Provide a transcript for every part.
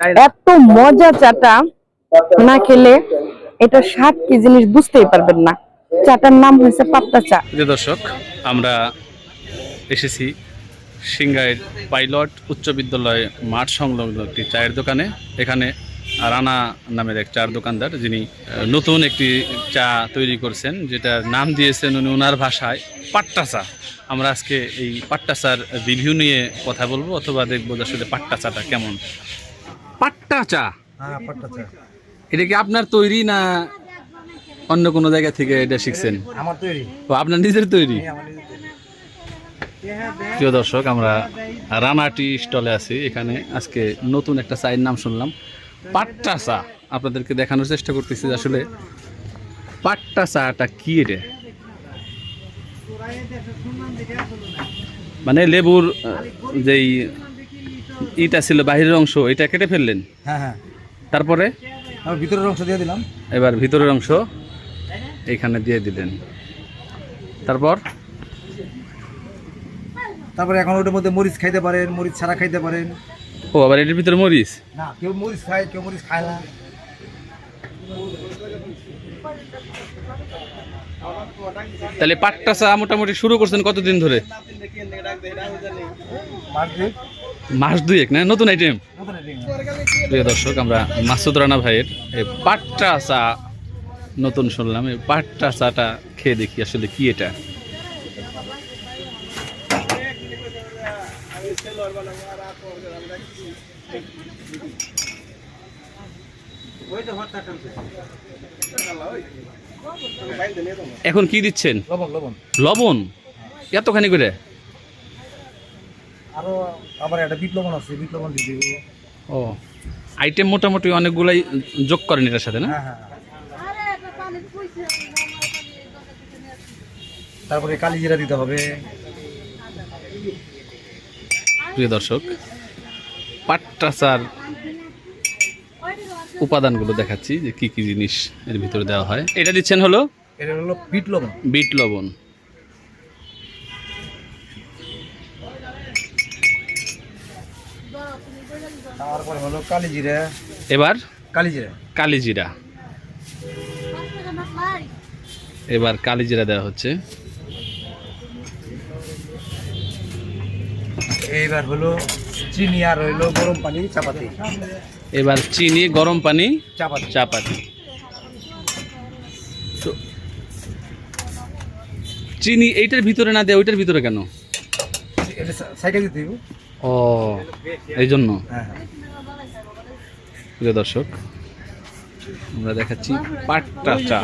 এত মজা চাটা না খেলে এটা স্বাদ কি জিনিস বুঝতেই পারবেন না। চাটার নাম হয়েছে পাপ্তা চা। দর্শক আমরা এসেছি সিংগাইয়ের পাইলট উচ্চ বিদ্যালয় মাঠ সংলগ্ন একটি চায়ের দোকানে। এখানে রানা নামের এক চার দোকানদার যিনি নতুন একটি চা তৈরি করছেন যেটা নাম দিয়েছেন উনি ওনার ভাষায় পাট্টা চা। আমরা আজকে এই পাট্টা চার রিভিউ নিয়ে কথা বলব অথবা দেখব যে আসলে পাট্টা চাটা কেমন। পাট্টা চা? হ্যাঁ পাট্টা চা। এটা কি আপনার তৈরি না অন্য কোনো জায়গা থেকে এটা শিখছেন? আমার তৈরি। ও আপনার নিজের তৈরি? এই আমার নিজের তৈরি। প্রিয় দর্শক আমরা রানাটি স্টলে আছি। এখানে আজকে নতুন একটা চায়ের নাম শুনলাম পাট্টা চা। আপনাদেরকে দেখানোর চেষ্টা করতেছি আসলে পাট্টা চাটা কি রে? মানে লেবুর যেই ইটা ছিল বাহিরের অংশ এটা কেটে ফেললেন? হ্যাঁ হ্যাঁ। তারপরে? ভিতরের অংশ দিয়ে দিলাম। এবার ভিতরের অংশ এখানে দিয়ে দিলেন। তারপর? তারপরে এখন ওটার মধ্যে মরিচ খাইতে পারেন মরিচ ছাড়া খাইতে পারেন। ও আবার এটার ভিতরে মরিচ? না কেউ মরিচ খায় কেউ মরিচ খায় না। তাহলে পাটটা চা মোটামুটি শুরু করছেন কতদিন ধরে? মাস দুয়েক না? নতুন আইটেম প্রিয় দর্শক আমরা মাসুদ রানা ভাইয়ের এই পাট্টা চা নতুন শুনলাম। এই পাট্টা চাটা খেয়ে দেখি আসলে কি এটা। এখন কি দিচ্ছেন? লবণ লবণ। লবণ? এতখানি করে? আরও আবার একটা বিট লবণ আছে বিট লবণ দিয়ে দিব। ও আইটেম মোটামুটি অনেকগুলাই যোগ করেন এটার সাথে না? হ্যাঁ হ্যাঁ তারপরে কালি জিরা দিতে হবে। প্রিয় দর্শক পাট্টাচার উপাদানগুলো দেখাচ্ছি যে কি কি জিনিস এর ভিতরে দেওয়া হয়। এটা দিচ্ছেন হলো? এটা হলো বিট লবণ বিট লবণ তারপরে হলো কালি জিরা এবার? কালি জিরা কালি জিরা এবার কালি জিরা দেওয়া হচ্ছে। এইবার হলো চিনি আর হইল গরম পানি চাপাতি। এবার চিনি গরম পানি চাপাতি। চাপাতি। তো চিনি এইটার ভিতরে না দেয় ওইটার ভিতরে কেন? এটা সাইকেল দিতে দিব ও এই জন্য হ্যাঁ হ্যাঁ। প্রিয় দর্শক আমরা দেখাচ্ছি পাট্টা চা।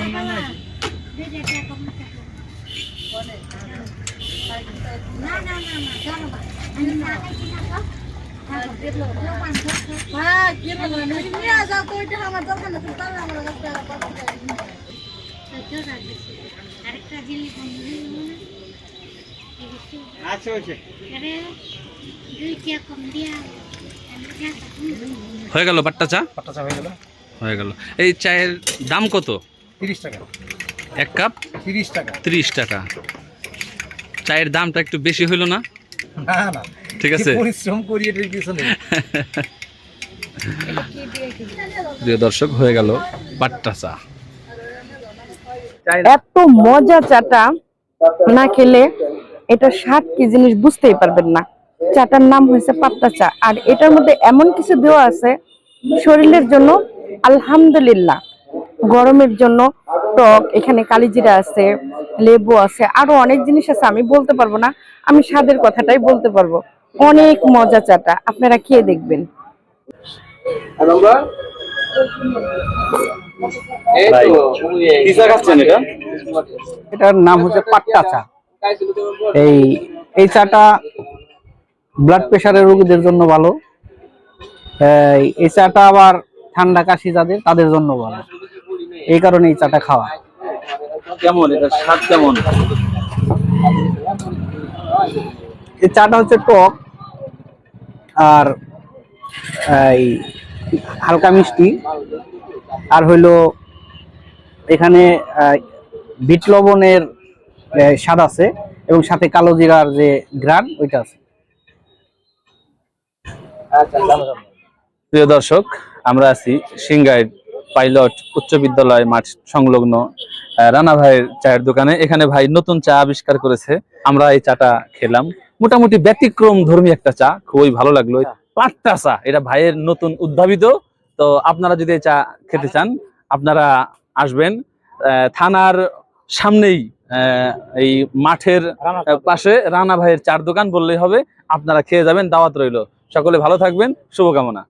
জিনিস আচ্ছা হয়ে গেল পাট্টা চা? পাট্টা চা হয়ে গেল। হয়ে গেল। এই চায়ের দাম কত? তিরিশ টাকা। এক কাপ? তিরিশ টাকা। ত্রিশ টাকা। চায়ের দামটা একটু বেশি হইল না? না না। ঠিক আছে। পরিশ্রম করি এটার পিছনে প্রিয় দর্শক হয়ে গেল পাট্টা চা। এত মজা চাটা না খেলে এটা স্বাদ কি জিনিস বুঝতেই পারবেন না। চাটার নাম হয়েছে পাত্তা চা। আর এটার মধ্যে এমন কিছু দেওয়া আছে শরীরের জন্য আলহামদুলিল্লাহ। গরমের জন্য টক এখানে কালিজিরা আছে লেবু আছে আরও অনেক জিনিস আছে আমি বলতে পারব না। আমি স্বাদের কথাটাই বলতে পারব। অনেক মজা চাটা আপনারা খেয়ে দেখবেন। এটার নাম হচ্ছে পাট্টা চা। এই এই চাটা ব্লাড প্রেশারের রোগীদের জন্য ভালো। এই- চাটা আবার ঠান্ডা কাশি যাদের তাদের জন্য ভালো। এই কারণে এই চাটা খাওয়া। কেমন? এটা স্বাদ কেমন? এই চাটা হচ্ছে টক আর এই হালকা মিষ্টি। আর হইল এখানে বিট লবণের স্বাদ আছে এবং সাথে কালো জিরার যে গ্রান ওইটা আছে। প্রিয় দর্শক, আমরা আছি সিংগাইর পাইলট উচ্চ বিদ্যালয় মাঠ সংলগ্ন রানা ভাইয়ের চায়ের দোকানে। এখানে ভাই নতুন চা আবিষ্কার করেছে। আমরা এই চাটা খেলাম। মোটামুটি ব্যতিক্রম ধর্মী একটা চা, খুবই ভালো লাগল। পাট্টা চা, এটা ভাইয়ের নতুন উদ্ভাবিত। তো আপনারা যদি চা খেতে চান, আপনারা আসবেন থানার সামনেই এই মাঠের পাশে রানা ভাইয়ের চার দোকান বললেই হবে। আপনারা খেয়ে যাবেন, দাওয়াত রইল। সকলে ভালো থাকবেন শুভকামনা।